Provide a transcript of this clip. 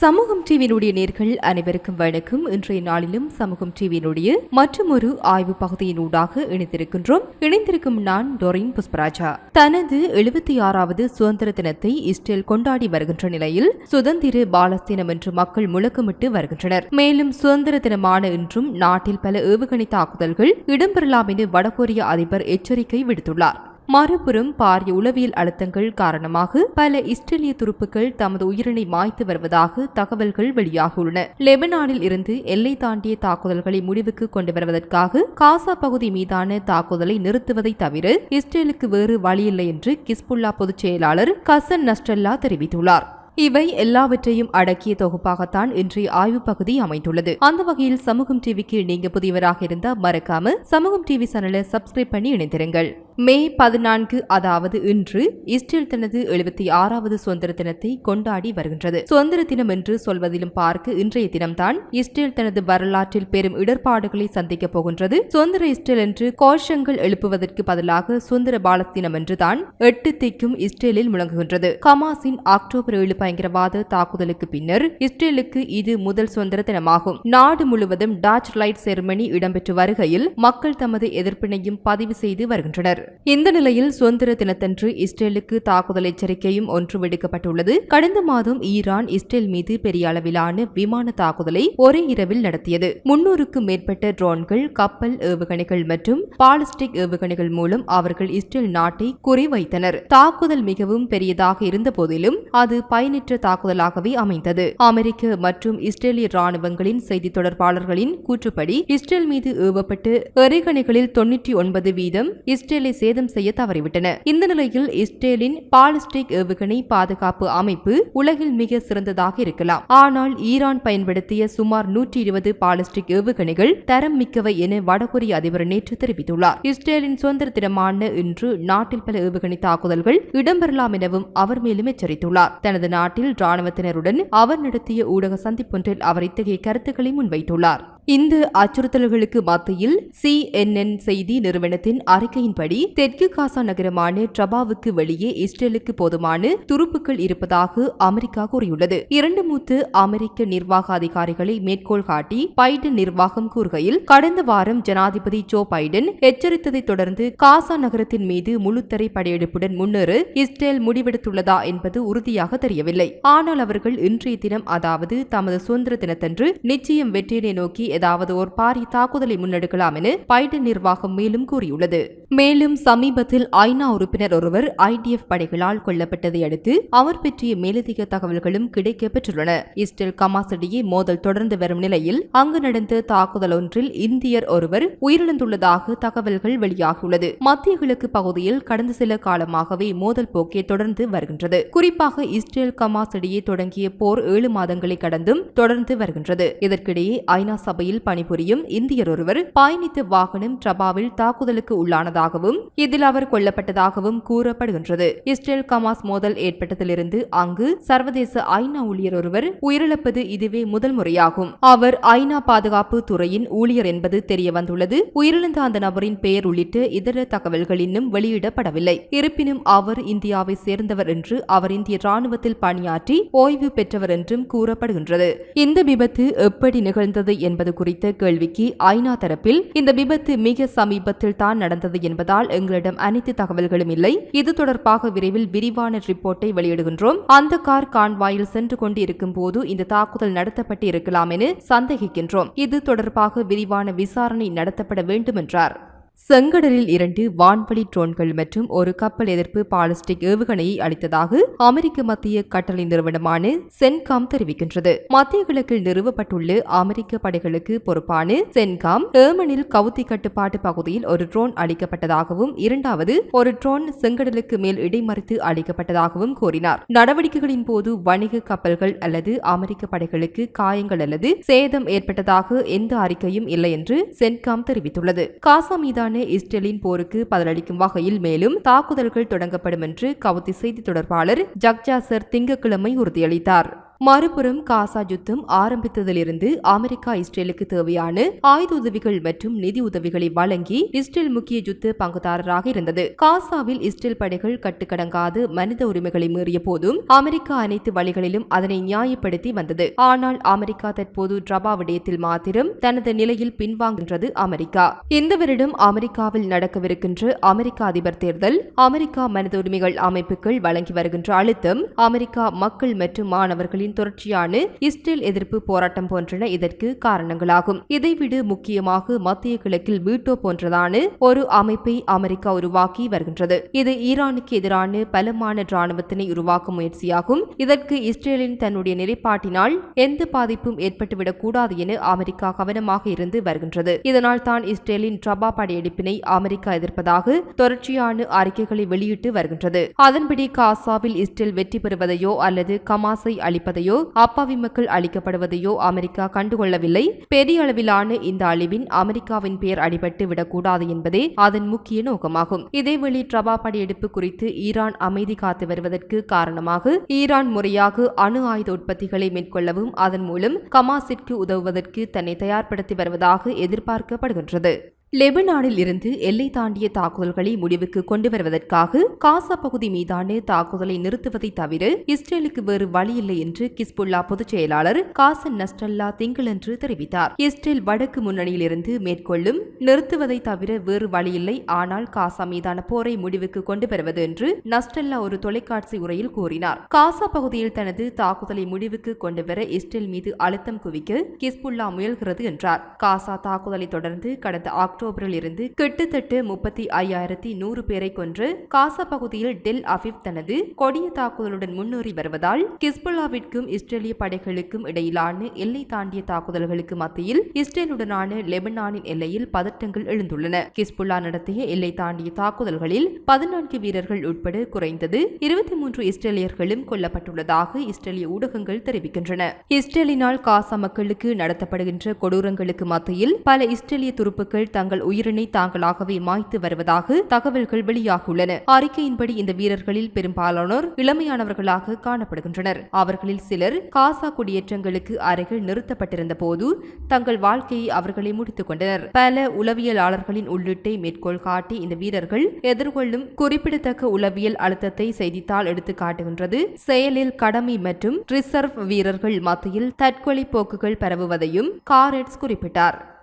சமூகம் டிவியினுடைய நேர்கள் அனைவருக்கும் வணக்கம். இன்றைய நாளிலும் சமூகம் டிவியினுடைய மற்றும் ஒரு ஆய்வு பகுதியினூடாக இணைந்திருக்கின்றோம். இணைந்திருக்கும் நான் டொரின் புஷ்பராஜா. தனது எழுபத்தி ஆறாவது சுதந்திர தினத்தை இஸ்ரேல் கொண்டாடி வருகின்ற நிலையில் சுதந்திர பாலஸ்தீனம் என்று மக்கள் முழக்கமிட்டு வருகின்றனர். மேலும் சுதந்திர தினமான இன்றும் நாட்டில் பல ஏவுகணை தாக்குதல்கள் இடம்பெறலாம் என வடகொரிய அதிபர் எச்சரிக்கை விடுத்துள்ளார். மறுபுறம் பாரிய உளவியல் அழுத்தங்கள் காரணமாக பல இஸ்ரேலிய துருப்புக்கள் தமது உயிரினை மாய்த்து வருவதாக தகவல்கள் வெளியாகியுள்ளன. லெபனானில் இருந்து எல்லை தாண்டிய தாக்குதல்களை முடிவுக்கு கொண்டு வருவதற்காக காசா பகுதி மீதான தாக்குதலை நிறுத்துவதை தவிர இஸ்ரேலுக்கு வேறு வழியில்லை என்று கிஸ்புல்லா பொதுச் செயலாளர் கசன் நஸ்டல்லா தெரிவித்துள்ளார். இவை எல்லாவற்றையும் அடக்கிய தொகுப்பாகத்தான் இன்றைய ஆய்வு பகுதி அமைந்துள்ளது. அந்த வகையில் சமூகம் டிவிக்கு நீங்க புதியவராக இருந்தால் மறக்காம சமூகம் டிவி சேனலை சப்ஸ்கிரைப் பண்ணி இணைந்திருங்கள். மே பதினான்கு அதாவது இன்று இஸ்ரேல் தனது எழுபத்தி ஆறாவது சுதந்திர தினத்தை கொண்டாடி வருகின்றது. சுதந்திர தினம் என்று சொல்வதிலும் பார்க்க இன்றைய தினம்தான் இஸ்ரேல் தனது வரலாற்றில் பெரும் இடர்பாடுகளை சந்திக்கப் போகின்றது. சுதந்திர இஸ்ரேல் என்று கோஷங்கள் எழுப்புவதற்கு பதிலாக சுதந்திர பாலஸ்தீனம் என்றுதான் எட்டு திக்கும் இஸ்ரேலில் முழங்குகின்றது. கமாஸின் அக்டோபர் ஏழு பயங்கரவாத தாக்குதலுக்கு பின்னர் இஸ்ரேலுக்கு இது முதல் சுதந்திர தினமாகும் நாடு முழுவதும் டாச் லைட் செருமனி இடம்பெற்று வருகையில் மக்கள் தமது எதிர்ப்பினையும் பதிவு செய்து வருகின்றனர். இந்த நிலையில் சுதந்திர தினத்தன்று இஸ்ரேலுக்கு தாக்குதல் எச்சரிக்கையும் ஒன்று விடுக்கப்பட்டுள்ளது. கடந்த மாதம் ஈரான் இஸ்ரேல் மீது பெரிய அளவிலான விமான தாக்குதலை ஒரே இரவில் நடத்தியது. முன்னூறுக்கும் மேற்பட்ட ட்ரோன்கள் கப்பல் ஏவுகணைகள் மற்றும் பாலிஸ்டிக் ஏவுகணைகள் மூலம் அவர்கள் இஸ்ரேல் நாட்டை குறிவைத்தனர். தாக்குதல் மிகவும் பெரியதாக இருந்த போதிலும் அது பயன் பயனற்ற தாக்குதலாகவே அமைந்தது. அமெரிக்க மற்றும் இஸ்ரேலிய ராணுவங்களின் செய்தி தொடர்பாளர்களின் கூற்றுப்படி இஸ்ரேல் மீது ஏவப்பட்டு எறிகணைகளில் தொன்னூற்றி ஒன்பது வீதம் இஸ்ரேலை சேதம் செய்ய தவறிவிட்டன. இந்த நிலையில் இஸ்ரேலின் பாலிஸ்டிக் ஏவுகணை பாதுகாப்பு அமைப்பு உலகில் மிக சிறந்ததாக இருக்கலாம். ஆனால் ஈரான் பயன்படுத்திய சுமார் நூற்றி இருபது பாலிஸ்டிக் ஏவுகணைகள் தரம் மிக்கவை என வடகொரிய அதிபர் நேற்று தெரிவித்துள்ளார். இஸ்ரேலின் சுதந்திர தினமான இன்று நாட்டில் பல ஏவுகணை தாக்குதல்கள் இடம்பெறலாம் எனவும் அவர் மேலும் எச்சரித்துள்ளார். தனது நாட்டில் ராணுவத்தினருடன் அவர் நடத்திய ஊடக சந்திப்பொன்றில் அவர் இத்தகைய கருத்துக்களை முன்வைத்துள்ளார். இந்த அச்சுறுத்தல்களுக்கு மத்தியில் சிஎன்என் செய்தி நிறுவனத்தின் அறிக்கையின்படி தெற்கு காசா நகரமான ட்ரபாவுக்கு வெளியே இஸ்ரேலுக்கு போதுமான துருப்புக்கள் இருப்பதாக அமெரிக்கா கூறியுள்ளது. இரண்டு மூத்த அமெரிக்க நிர்வாக அதிகாரிகளை மேற்கோள் காட்டி பைடன் நிர்வாகம் கூறுகையில் கடந்த வாரம் ஜனாதிபதி ஜோ பைடன் எச்சரித்ததை தொடர்ந்து காசா நகரத்தின் மீது முழுத்தரை படையெடுப்புடன் முன்னேறு இஸ்ரேல் முடிவெடுத்துள்ளதா என்பது உறுதியாக தெரியவில்லை. ஆனால் அவர்கள் இன்றைய தினம் அதாவது தமது சுதந்திர தினத்தன்று நிச்சயம் வெற்றியினை நோக்கி ஏதாவது ஒரு பாரி தாக்குதலை முன்னெடுக்கலாம் என பைடன் நிர்வாகம் மேலும் கூறியுள்ளது. மேலும் சமீபத்தில் ஐநா உறுப்பினர் ஒருவர் ஐடிஎஃப் படைகளால் கொல்லப்பட்டதை அடுத்து அவர் பற்றிய மேலதிக தகவல்களும் கிடைக்கப் பெற்றுள்ளன இஸ்ரேல் கமாஸ் இடையே மோதல் தொடர்ந்து வரும் நிலையில் அங்கு நடந்த தாக்குதல் ஒன்றில் இந்தியர் ஒருவர் உயிரிழந்துள்ளதாக தகவல்கள் வெளியாகியுள்ளது. மத்திய கிழக்கு பகுதியில் கடந்த சில காலமாகவே மோதல் போக்கே தொடர்ந்து வருகின்றது. குறிப்பாக இஸ்ரேல் கமாஸ் இடையே தொடங்கிய போர் ஏழு மாதங்களை கடந்தும் தொடர்ந்து வருகின்றது. இதற்கிடையே ஐநா சபை சபையில் பணிபுரியும் இந்தியர் ஒருவர் பயணித்த வாகனம் ட்ரபாவில் தாக்குதலுக்கு உள்ளானதாகவும் இதில் அவர் கொல்லப்பட்டதாகவும் கூறப்படுகின்றது. இஸ்ரேல் கமாஸ் மோதல் ஏற்பட்டதிலிருந்து அங்கு சர்வதேச ஐநா ஊழியர் ஒருவர் உயிரிழப்பது இதுவே முதல் முறையாகும். அவர் ஐநா பாதுகாப்பு துறையின் ஊழியர் என்பது தெரிய வந்துள்ளது உயிரிழந்த அந்த நபரின் பெயர் உள்ளிட்ட இதர தகவல்கள் இன்னும் வெளியிடப்படவில்லை. இருப்பினும் அவர் இந்தியாவை சேர்ந்தவர் என்று அவர் இந்திய ராணுவத்தில் பணியாற்றி ஓய்வு பெற்றவர் என்றும் கூறப்படுகின்றது. இந்த விபத்து எப்படி நிகழ்ந்தது என்பது குறித்த கேள்விக்கு ஐநா தரப்பில் இந்த விபத்து மிக சமீபத்தில் தான் நடந்தது என்பதால் எங்களிடம் அனைத்து தகவல்களும் இல்லை. இது தொடர்பாக விரைவில் விரிவான ரிப்போர்ட்டை வெளியிடுகின்றோம். அந்த கார் கான்வாயில் சென்று கொண்டிருக்கும் போது இந்த தாக்குதல் நடத்தப்பட்டு இருக்கலாம் என சந்தேகிக்கின்றோம். இது தொடர்பாக விரிவான விசாரணை நடத்தப்பட வேண்டும் என்றார் செங்கடலில் இரண்டு வான்வழி ட்ரோன்கள் மற்றும் ஒரு கப்பல் எதிர்ப்பு பாலிஸ்டிக் ஏவுகணையை அளித்ததாக அமெரிக்க மத்திய கட்டளை நிறுவனமான சென்காம் தெரிவிக்கின்றது. மத்திய கிழக்கில் நிறுவப்பட்டுள்ள அமெரிக்க படைகளுக்கு பொறுப்பான சென்காம் ஏமனில் கவுத்தி கட்டுப்பாட்டு பகுதியில் ஒரு ட்ரோன் அளிக்கப்பட்டதாகவும் இரண்டாவது ஒரு ட்ரோன் செங்கடலுக்கு மேல் இடைமறித்து அளிக்கப்பட்டதாகவும் கூறினார். நடவடிக்கைகளின் போது வணிக கப்பல்கள் அல்லது அமெரிக்க படைகளுக்கு காயங்கள் அல்லது சேதம் ஏற்பட்டதாக எந்த அறிக்கையும் இல்லை என்று சென்காம் தெரிவித்துள்ளது. காசா மீதான இஸ்ரேலின் போருக்கு பதிலளிக்கும் வகையில் மேலும் தாக்குதல்கள் தொடங்கப்படும் என்று கவுத்தி செய்தி தொடர்பாளர் ஜக்ஜாசர் திங்கட்கிழமை உறுதியளித்தார். மறுபுறம் காசா யுத்தம் ஆரம்பித்ததிலிருந்து அமெரிக்கா இஸ்ரேலுக்கு தேவையான ஆயுத உதவிகள் மற்றும் நிதி உதவிகளை வழங்கி இஸ்ரேல் முக்கிய யுத்த பங்குதாரராக இருந்தது. காசாவில் இஸ்ரேல் படைகள் கட்டுக்கடங்காது மனித உரிமைகளை மீறிய போதும் அமெரிக்கா அனைத்து வழிகளிலும் அதனை நியாயப்படுத்தி வந்தது. ஆனால் அமெரிக்கா தற்போது ட்ரபா விடயத்தில் மாத்திரம் தனது நிலையில் பின்வாங்குகின்றது அமெரிக்கா. இந்த வருடம் அமெரிக்காவில் நடக்கவிருக்கின்ற அமெரிக்க அதிபர் தேர்தல் அமெரிக்கா மனித உரிமைகள் அமைப்புகள் வழங்கி வருகின்ற அழுத்தம் அமெரிக்கா மக்கள் மற்றும் மாணவர்களின் தொடர்ச்சியான இஸ்ரேல் எதிர்ப்பு போராட்டம் போன்றன இதற்கு காரணங்களாகும். இதைவிட முக்கியமாக மத்திய கிழக்கில் வீட்டோ போன்றதான ஒரு அமைப்பை அமெரிக்கா உருவாக்கி வருகின்றது. இது ஈரானுக்கு எதிரான பலமான ராணுவத்தினை உருவாக்கும் முயற்சியாகும். இதற்கு இஸ்ரேலின் தன்னுடைய நிலைப்பாட்டினால் எந்த பாதிப்பும் ஏற்பட்டுவிடக் கூடாது என அமெரிக்கா கவனமாக இருந்து வருகின்றது. இதனால் தான் இஸ்ரேலின் ட்ரபா படையெடுப்பினை அமெரிக்கா எதிர்ப்பதாக தொடர்ச்சியான அறிக்கைகளை வெளியிட்டு வருகின்றது. அதன்படி காசாவில் இஸ்ரேல் வெற்றி பெறுவதையோ அல்லது கமாஸை அளிப்பதையோ அப்பாவி மக்கள் அளிக்கப்படுவதையோ அமெரிக்கா கண்டுகொள்ளவில்லை. பெரிய அளவிலான இந்த அழிவின் அமெரிக்காவின் பெயர் அடிபட்டு விடக்கூடாது என்பதே அதன் முக்கிய நோக்கமாகும். இதேவேளை ட்ரபா படையெடுப்பு குறித்து ஈரான் அமைதி காத்து வருவதற்கு காரணமாக ஈரான் முறையாக அணு ஆயுத உற்பத்திகளை மேற்கொள்ளவும் அதன் மூலம் கமாஸிற்கு உதவுவதற்கு தன்னை தயார்படுத்தி வருவதாக எதிர்பார்க்கப்படுகின்றது. லெபனானில் இருந்து எல்லை தாண்டிய தாக்குதல்களை முடிவுக்கு கொண்டு வருவதற்காக காசா பகுதி மீதான தாக்குதலை நிறுத்துவதை தவிர இஸ்ரேலுக்கு வேறு வழியில்லை என்று கிஸ்புல்லா பொதுச் செயலாளர் காசன் நஸ்டல்லா திங்களன்று தெரிவித்தார். இஸ்ரேல் வடக்கு முன்னணியில் இருந்து மேற்கொள்ளும் நிறுத்துவதை தவிர வேறு வழியில்லை. ஆனால் காசா மீதான போரை முடிவுக்கு கொண்டு வருவது என்று நஸ்டல்லா ஒரு தொலைக்காட்சி உரையில் கூறினார். காசா பகுதியில் தனது தாக்குதலை முடிவுக்கு கொண்டு வர இஸ்ரேல் மீது அழுத்தம் குவிக்க கிஸ்புல்லா முயல்கிறது என்றார். காசா தாக்குதலை தொடர்ந்து கடந்த அக்டோபரில் இருந்து கிட்டத்தட்ட முப்பத்தி ஐயாயிரத்தி நூறு பேரை கொன்று காசா பகுதியில் டெல் அபிப் தனது கொடிய தாக்குதலுடன் முன்னேறி வருவதால் கிஸ்புல்லாவிற்கும் இஸ்ரேலிய படைகளுக்கும் இடையிலான எல்லை தாண்டிய தாக்குதல்களுக்கு மத்தியில் இஸ்ரேலுடனான லெபனானின் எல்லையில் பதட்டங்கள் எழுந்துள்ளன. கிஸ்புல்லா நடத்திய எல்லை தாண்டிய தாக்குதல்களில் பதினான்கு வீரர்கள் உட்பட குறைந்தது இருபத்தி மூன்று இஸ்ரேலியர்களும் கொல்லப்பட்டுள்ளதாக இஸ்ரேலிய ஊடகங்கள் தெரிவிக்கின்றன. இஸ்ரேலினால் காசா மக்களுக்கு நடத்தப்படுகின்ற கொடூரங்களுக்கு மத்தியில் பல இஸ்ரேலிய துருப்புக்கள் தங்கள் உயிரினை தாங்களாகவே மாய்த்து வருவதாக தகவல்கள் வெளியாகியுள்ளன. அறிக்கையின்படி இந்த வீரர்களில் பெரும்பாலானோர் இளமையானவர்களாக காணப்படுகின்றனர். அவர்களில் சிலர் காசா குடியேற்றங்களுக்கு அருகில் நிறுத்தப்பட்டிருந்த போது தங்கள் வாழ்க்கையை அவர்களை முடித்துக் கொண்டனர். பல உளவியலாளர்களின் உள்ளீட்டை மேற்கோள் காட்டி இந்த வீரர்கள் எதிர்கொள்ளும் குறிப்பிடத்தக்க உளவியல் அழுத்தத்தை செய்தித்தாள் எடுத்து காட்டுகின்றது செயலில் கடமை மற்றும் ரிசர்வ் வீரர்கள் மத்தியில் தற்கொலை போக்குகள் பரவுவதையும் காரெட்ஸ் குறிப்பிட்டார்.